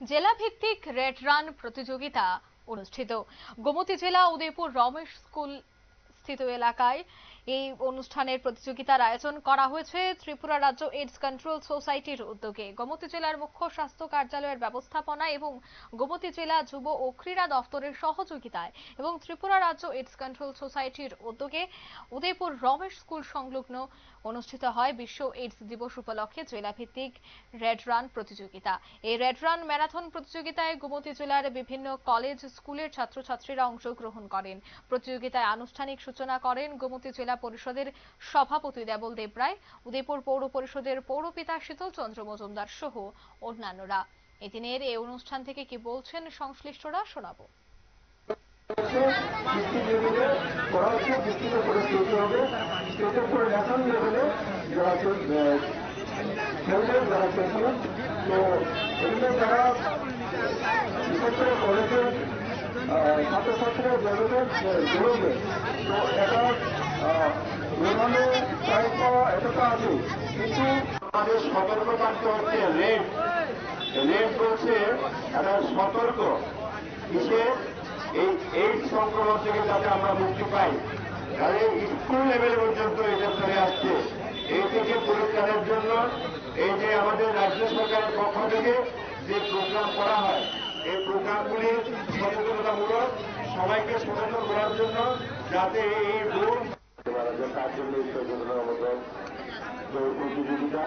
জেলা ভিত্তিক red run প্রতিযোগিতা অনুষ্ঠিত। গোমতী জেলা উদয়পুর রমেশ স্কুল স্থিত এলাকায় এই অনুষ্ঠানের প্রতিযোগিতার আয়োজন করা হয়েছে ত্রিপুরা রাজ্য এইডস কন্ট্রোল সোসাইটির উদ্যোগে। গোমতী জেলার মুখ্য স্বাস্থ্য কার্যালয়ের ব্যবস্থাপনা এবং গোমতী জেলা যুব ও ক্রীড়া দফতরের সহযোগিতায় এবং ত্রিপুরা রাজ্য এইডস কন্ট্রোল সোসাইটির উদ্যোগে উদয়পুর রমেশ স্কুল সংলগ্ন অনুষ্ঠিত হয় বিশ্ব এইডস দিবস উপলক্ষে জেলাভিত্তিক রেড রান প্রতিযোগিতা। এই রেড রান ম্যারাথন প্রতিযোগিতায় গোমতী জেলার বিভিন্ন কলেজ স্কুলের ছাত্রছাত্রীরা অংশগ্রহণ করেন। প্রতিযোগিতায় আনুষ্ঠানিক সূচনা করেন গোমতী জেলা পরিষদের সভাপতি দেবল দেবরায়, উদয়পুর পৌর পরিষদের পৌরপিতা শীতল চন্দ্র মজুমদার সহ অন্যান্যরা। এদিনের এই অনুষ্ঠান থেকে কি বলছেন সংশ্লিষ্টরা, শোনাবো। করা হচ্ছে কলেজের ছাত্রছাত্রীরা যেভাবে বেরোবে তো এটা সতর্ক কিসে এই এইডস সংক্রমণ থেকে যাতে আমরা মুক্তি পাই তাহলে স্কুল লেভেল পর্যন্ত এটা চলে আসছে এই থেকে পরিত্রাণের জন্য এই যে আমাদের রাজ্য সরকারের পক্ষ থেকে যে প্রোগ্রাম করা হয়। এই প্রোগ্রামগুলি সচেতনতামূলক সবাইকে সচেতন করার জন্য যাতে এই রোগ তার জন্য এই সচেতনতামূলক প্রতিযোগিতা,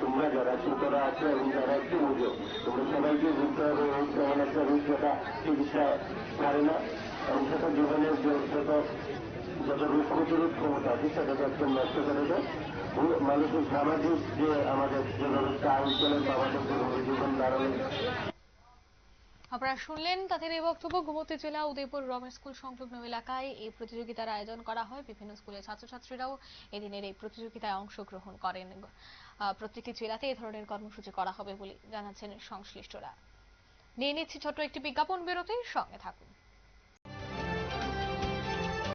তোমরা যারা ছোটরা আছে এবং যারা একটু বুঝো, তোমরা সবাইকে বুঝতে হবে তেমন একটা রোগ যেটা চিকিৎসা পারে না এবং সেটা জীবনের যে যত যত রোগ প্রতিরোধ ক্ষমতা আছে সেটাকে একদম নষ্ট করে দেয়। মানুষের সামাজিক যে আমাদের যে ব্যবস্থা অঞ্চলের বা আমাদের যে আপনারা শুনলেন তাদের এই বক্তব্য। গোমতী জেলা উদয়পুর রমেশ স্কুল সংলগ্ন এলাকায় এই প্রতিযোগিতার আয়োজন করা হয়। বিভিন্ন স্কুলের ছাত্রছাত্রীরাও এদিনের এই প্রতিযোগিতায় অংশগ্রহণ করেন। প্রত্যেকটি জেলাতে এই ধরনের কর্মসূচি করা হবে বলে জানাচ্ছেন সংশ্লিষ্টরা। নিয়ে নিচ্ছি ছোট্ট একটি বিজ্ঞাপন বিরতির সঙ্গে থাকুন।